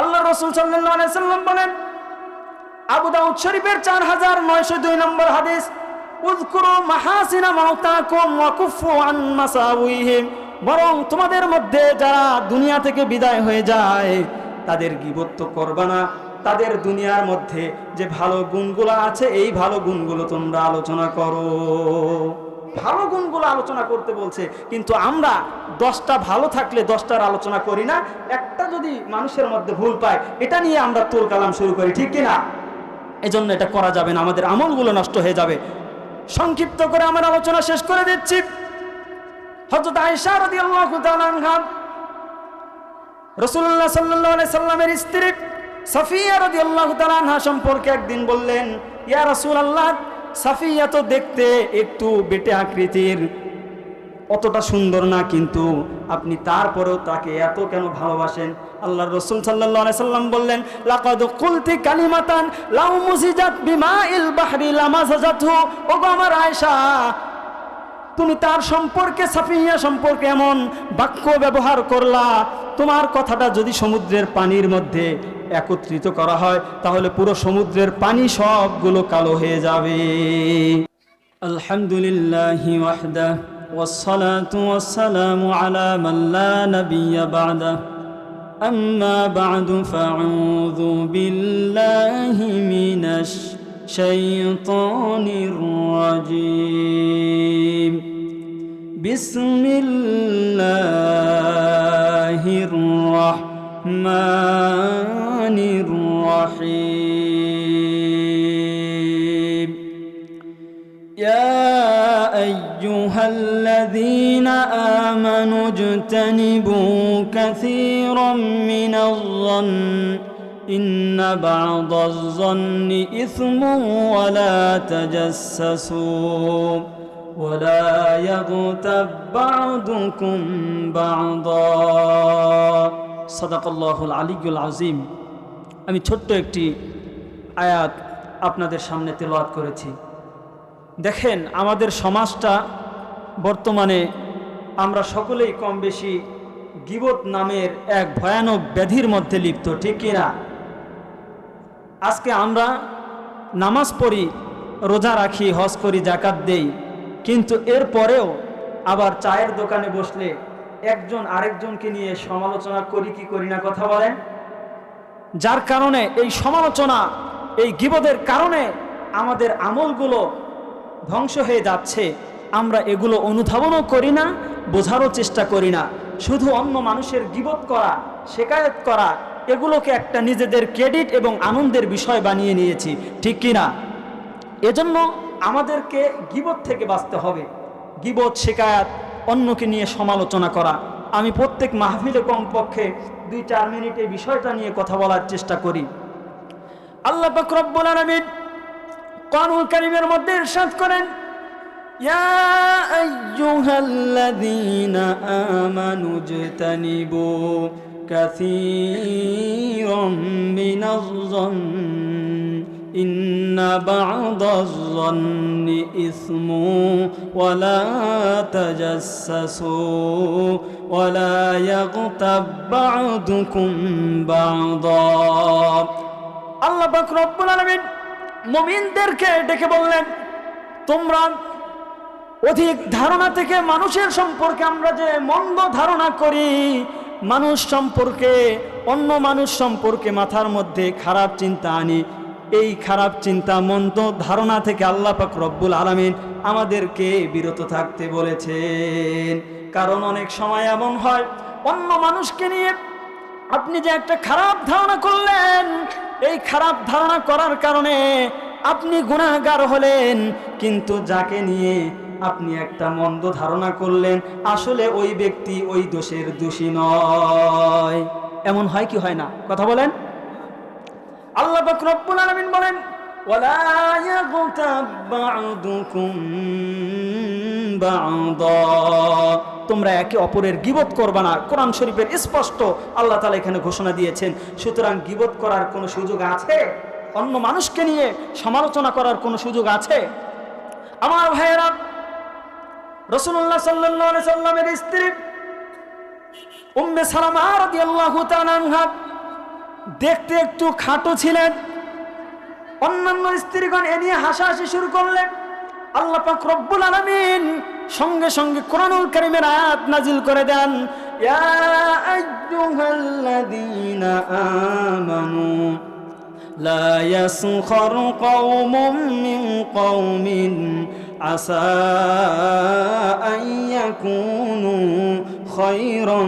আল্লাহ রসুল সাল্লাম বলেন, আবু দাউদ শরীফের চার হাজার নয়শো দুই নম্বর হাদিস, উযকুরু মাহাসিনা মাউতাকুম ওয়া কুফু আন মাসাউইহিম। বরং তোমাদের মধ্যে যারা দুনিয়া থেকে বিদায় হয়ে যায়, তাদের গিবত তো করবা না। তাদের দুনিয়ার মধ্যে যে ভালো গুণগুলো আছে, এই ভালো গুণগুলো তোমরা আলোচনা করো। ভালো গুণগুলো আলোচনা করতে বলছে, কিন্তু আমরা দশটা ভালো থাকলে দশটার আলোচনা করি না, একটা যদি মানুষের মধ্যে ভুল পায়, এটা নিয়ে আমরা তোর কালাম শুরু করি, ঠিক কিনা? এজন্য এটা করা যাবে না, আমাদের আমলগুলো নষ্ট হয়ে যাবে। সংক্ষিপ্ত করে আমার আলোচনা শেষ করে দিচ্ছি। হজরত আয়েশা সাল্লামের স্ত্রী সাফিয়া রাদিয়াল্লাহু তাআলা সম্পর্কে একদিন বললেন, ইয়া রাসূলুল্লাহ সাফিয়া তো দেখতে একটু বেটে আকৃতির। অতটা সুন্দর না, কিন্তু আপনি তারপরেও তাকে এত কেন ভালোবাসেন? আল্লাহ রসুল সাল্লাম বললেন, লাকাদ কালিমাতান লাউ ওগো আমার আয়েশা তুমি তার সম্পর্কে সাফিয়া সম্পর্কে এমন বাক্য ব্যবহার করলা তোমার কথাটা যদি সমুদ্রের পানির মধ্যে একত্রিত করা হয় তাহলে পুরো সমুদ্রের পানি সবগুলো কালো হয়ে যাবে আলহামদুলিল্লাহ ওয়াহদা والصلاة والسلام على من لا نبي بعده أما بعد فأعوذ بالله من الشيطان الرجيم. بسم الله الرحمن الرحيم. يا أيها الذين آمنوا اجتنبوا كثيرا من الظن إن بعض الظن إثم ولا تجسسوا ولا يغتب بعضكم بعضا صدق الله العلي العظيم আমি ছোট্ট একটি আয়াত আপনাদের সামনে তেলাওয়াত করেছি দেখেন আমাদের সমাজটা বর্তমানে আমরা সকলেই কম বেশি গিবত নামের এক ভয়ানক ব্যাধির মধ্যে লিপ্ত ঠিক কিনা আজকে আমরা নামাজ পড়ি, রোজা রাখি, হজ করি জাকাত দেই, কিন্তু এর পরেও আবার চায়ের দোকানে বসলে একজন আরেকজনকে নিয়ে সমালোচনা করি কি করি না কথা বলেন? যার কারণে এই সমালোচনা, এই গিবদের কারণে আমাদের আমলগুলো ধ্বংস হয়ে যাচ্ছে। আমরা এগুলো অনুধাবনও করি না, বোঝারও চেষ্টা করি না। শুধু অন্য মানুষের গিবত করা, শেকায়ত করা এগুলোকে একটা নিজেদের ক্রেডিট এবং আনন্দের বিষয় বানিয়ে নিয়েছি, ঠিক কি না এজন্য আমাদেরকে গিবত থেকে বাঁচতে হবে। গিবত, শেকায়াত, অন্যকে নিয়ে সমালোচনা করা। আমি প্রত্যেক মাহফিলে কমপক্ষে দুই চার মিনিট এই বিষয়টা নিয়ে কথা বলার চেষ্টা করি। আল্লাহ পাক রব্বুল আলামিন কোরআনুল কারীমের মধ্যে ইরশাদ করেন, ইয়া আইয়ুহাল্লাযীনা আমানু ইজতানিবু কাসীরাম মিনাজ-যন্ন ইন্না বা'দাজ-যন্নি ইসমু ওয়ালা তাজাসসু ওয়ালা ইয়াগতাব বা'দুকুম বা'দা আল্লাহ পাক রব্বুল আলামিন মুমিনদেরকে ডেকে বললেন, তোমরা অধিক ধারণা থেকে মানুষের সম্পর্কে আমরা যে মন্দ ধারণা করি মানুষ সম্পর্কে, অন্য মানুষ সম্পর্কে মাথার মধ্যে খারাপ চিন্তা আনি। এই খারাপ চিন্তা মন্দ ধারণা থেকে আল্লাহ পাক রব্বুল আলামিন আমাদেরকে বিরত থাকতে বলেছেন। কারণ অনেক সময় এমন হয়, অন্য মানুষকে নিয়ে আপনি যে একটা খারাপ ধারণা করলেন, এই খারাপ ধারণা করার কারণে আপনি গুণাগার হলেন, কিন্তু যাকে নিয়ে আপনি একটা মন্দ ধারণা করলেন, আসলে ওই ব্যক্তি ওই দোষের দোষী নয়। এমন হয় কি হয় না? কথা বলেন। আল্লাহ রব্বুল আলামিন বলেন তোমরা একে অপরের গিবত করবা না। কোরআন শরীফের স্পষ্ট আল্লাহ তাআলা এখানে ঘোষণা দিয়েছেন, সুতরাং গিবত করার কোনো সুযোগ আছে? অন্য মানুষকে নিয়ে সমালোচনা করার কোনো সুযোগ আছে? আমার ভাইয়েরা রসুল্লাহ সাল্লামের স্ত্রী উম্মে সালামা আনহা দেখতে একটু খাটো ছিলেন। অন্যান্য স্ত্রীগণ এ নিয়ে হাসাহাসি শুরু করলেন। আল্লাহ পাক রব্বুল আলামিন সঙ্গে সঙ্গে কোরআনুল কারীমের আয়াত নাজিল করে দেন। ইয়া আইয়ুহাল্লাযীনা আমানু لا يسخر قوم من قوم عسى أن يكونوا خيرا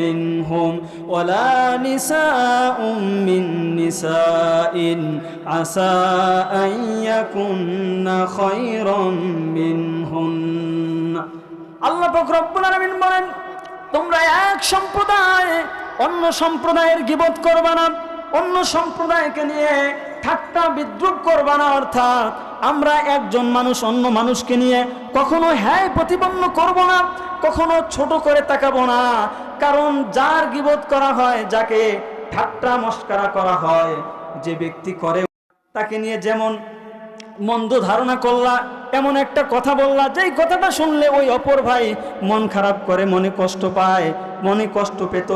منهم ولا نساء من نساء عسى أن يكن خيرا منهن আল্লাহ পাক রব্বুল আলামিন বলেন তোমরা এক সম্প্রদায় অন্য সম্প্রদায়ের গিবত করবে না অন্য সম্প্রদায়কে নিয়ে ঠাট্টা বিদ্রুপ করবা না, অর্থাৎ আমরা একজন মানুষ অন্য মানুষকে নিয়ে কখনো হ্যাঁ প্রতিপন্ন করব না, কখনো ছোট করে তাকাবো না। কারণ যার গিবত করা হয়, যাকে ঠাট্টা মস্কারা করা হয়, যে ব্যক্তি করে, তাকে নিয়ে যেমন মন্দ ধারণা করলা, এমন একটা কথা বললা, যেই কথাটা শুনলে ওই অপর ভাই মন খারাপ করে, মনে কষ্ট পায়, মনে কষ্ট পেত,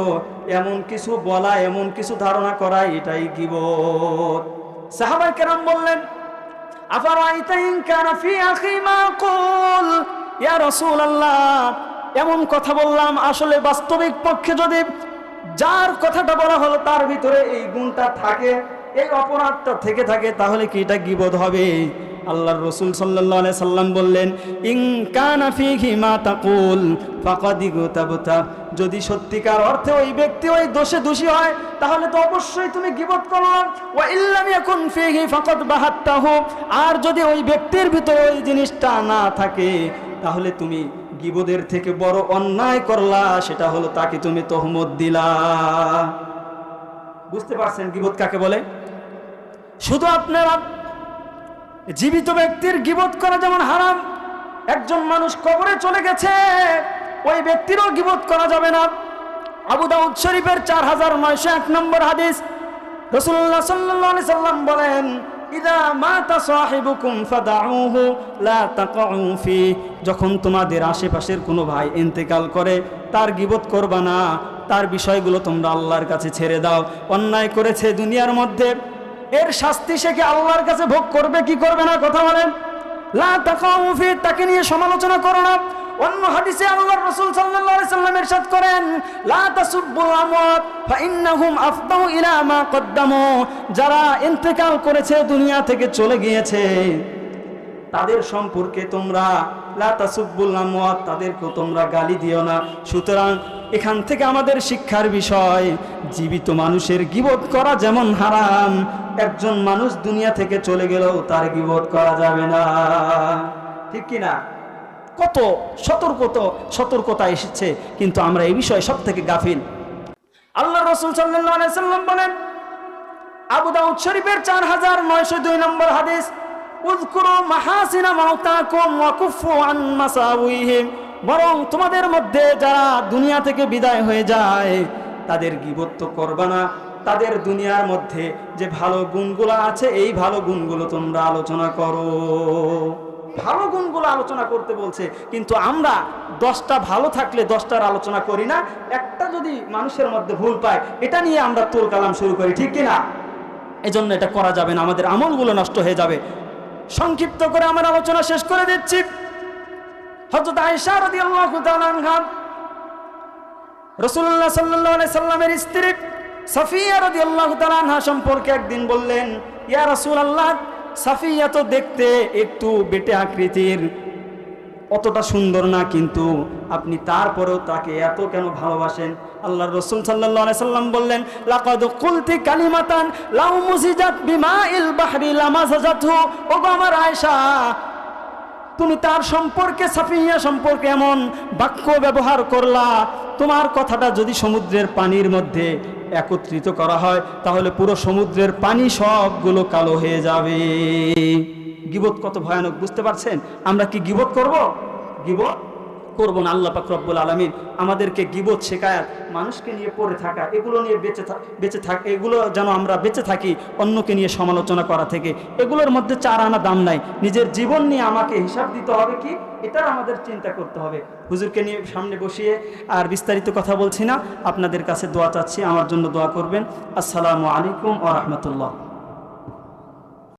এমন কিছু বলা, এমন কিছু ধারণা করা, এটাই গিবত। সাহাবাই কেরাম বললেন ইয়া এমন কথা বললাম, আসলে বাস্তবিক পক্ষে যদি যার কথাটা বলা হলো, তার ভিতরে এই গুণটা থাকে এই অপরাধটা থেকে থাকে, তাহলে কি এটা গিবদ হবে? আল্লাহর রসুল আলাইহি সাল্লাম বললেন, ইন কানা ফিহি মা তাকুল ফাকাদ গুতাবতা যদি সত্যিকার অর্থে ওই ব্যক্তি ওই দোষে দোষী হয়, তাহলে তো অবশ্যই তুমি গিবত করো। ইয়াকুন ফিহি ফাকাদ বাহাত্তাহু। আর যদি ওই ব্যক্তির ভিতরে ওই জিনিসটা না থাকে, তাহলে তুমি গিবদের থেকে বড় অন্যায় করলা, সেটা হলো তাকে তুমি তহমত দিলা। বুঝতে পারছেন গিবত কাকে বলে? শুধু আপনারা, জীবিত ব্যক্তির গিবত করা যেমন হারাম, একজন মানুষ কবরে চলে গেছে, ওই ব্যক্তিরও গিবত করা যাবে না। আবু দাউদ শরীফের চার হাজার নয়শো এক নম্বর হাদিস রসুল্লাহ আলাইহি সাল্লাম বলেন যখন তোমাদের আশেপাশের কোনো ভাই ইন্তেকাল করে, তার গিবত করবা না, তার বিষয়গুলো তোমরা আল্লাহর কাছে ছেড়ে দাও। অন্যায় করেছে দুনিয়ার মধ্যে। এর শাস্তি সে কি আল্লাহর কাছে ভোগ করবে, কি করবে না, কথা বলেন। লা তাকে নিয়ে সমালোচনা করো না। অন্য হাদিসে আল্লাহর রাসূল সাল্লাল্লাহু আলাইহি সাল্লাম ইরশাদ করেন, লা তাসুব্বুল আমওয়াত, ফাইন্নাহুম আফদাউ ইলা মা কদ্দামু। যারা ইন্তেকাল করেছে দুনিয়া থেকে চলে গিয়েছে, তাদের সম্পর্কে তোমরা লা তাসুব্বুল আমওয়াত তাদেরকে তোমরা গালি দিও না। সুতরাং এখান থেকে আমাদের শিক্ষার বিষয়। জীবিত মানুষের গিবত করা যেমন হারাম, একজন মানুষ দুনিয়া থেকে চলে গেলেও তার গিবত করা যাবে না। ঠিক কি না? কত সতর্কত, সতর্কতা এসেছে, কিন্তু আমরা এই বিষয়ে সব থেকে গাফিল। আল্লাহ রসুল সাল্লাম বলেন, আবু দাউদ শরীফের চার হাজার নয়শো দুই নম্বর হাদিস, উযকুরু মাহাসিনা মাউতাকুম ওয়া কুফু আন মাসাউইহিম বরং তোমাদের মধ্যে যারা দুনিয়া থেকে বিদায় হয়ে যায়, তাদের গিবত্ব তো করবা না। তাদের দুনিয়ার মধ্যে যে ভালো গুণগুলো আছে, এই ভালো গুণগুলো তোমরা আলোচনা করো। ভালো গুণগুলো আলোচনা করতে বলছে, কিন্তু আমরা দশটা ভালো থাকলে দশটার আলোচনা করি না। একটা যদি মানুষের মধ্যে ভুল পায়, এটা নিয়ে আমরা তোর কালাম শুরু করি, ঠিক কিনা? এজন্য এটা করা যাবে না। আমাদের আমলগুলো নষ্ট হয়ে যাবে। সংক্ষিপ্ত করে আমার আলোচনা শেষ করে দিচ্ছি। হজরত আয়েশা রাদিয়াল্লাহু তাআলা আনহা, রাসূলুল্লাহ সাল্লাল্লাহু আলাইহি সাল্লামের স্ত্রী সাফিয়া রাদিয়াল্লাহু তাআলা আনহা সম্পর্কে একদিন বললেন, ইয়া রাসূলুল্লাহ, সাফিয়া তো দেখতে একটু বেটে আকৃতির। অতটা সুন্দর না কিন্তু। আপনি তারপরেও তাকে এত কেন ভালোবাসেন? আল্লাহ রসুল আলাইহি সাল্লাম বললেন, লাকাদ কুলতি কালিমাতান লাউ মুজিজাত বিমাইল বাহরি লামাজাজাতহু। ওগো আমার আয়েশা তুমি তার সম্পর্কে সাফিয়া সম্পর্কে এমন বাক্য ব্যবহার করলা, তোমার কথাটা যদি সমুদ্রের পানির মধ্যে একত্রিত করা হয়, তাহলে পুরো সমুদ্রের পানি সবগুলো কালো হয়ে যাবে। গিবত কত ভয়ানক, বুঝতে পারছেন? আমরা কি গিবত করব? গিবত? করব না, আল্লাহ পাক রব্বুল আলমিন আমাদেরকে গিবত শেখায় মানুষকে নিয়ে পড়ে থাকা, এগুলো নিয়ে বেঁচে বেঁচে থাক, এগুলো যেন আমরা বেঁচে থাকি, অন্যকে নিয়ে সমালোচনা করা থেকে। এগুলোর মধ্যে চার আনা দাম নাই। নিজের জীবন নিয়ে আমাকে হিসাব দিতে হবে কি? এটা আমাদের চিন্তা করতে হবে। হুজুরকে নিয়ে সামনে বসিয়ে আর বিস্তারিত কথা বলছি না। আপনাদের কাছে দোয়া চাচ্ছি, আমার জন্য দোয়া করবেন। আসসালামু আলাইকুম ও রহমতুল্লাহ।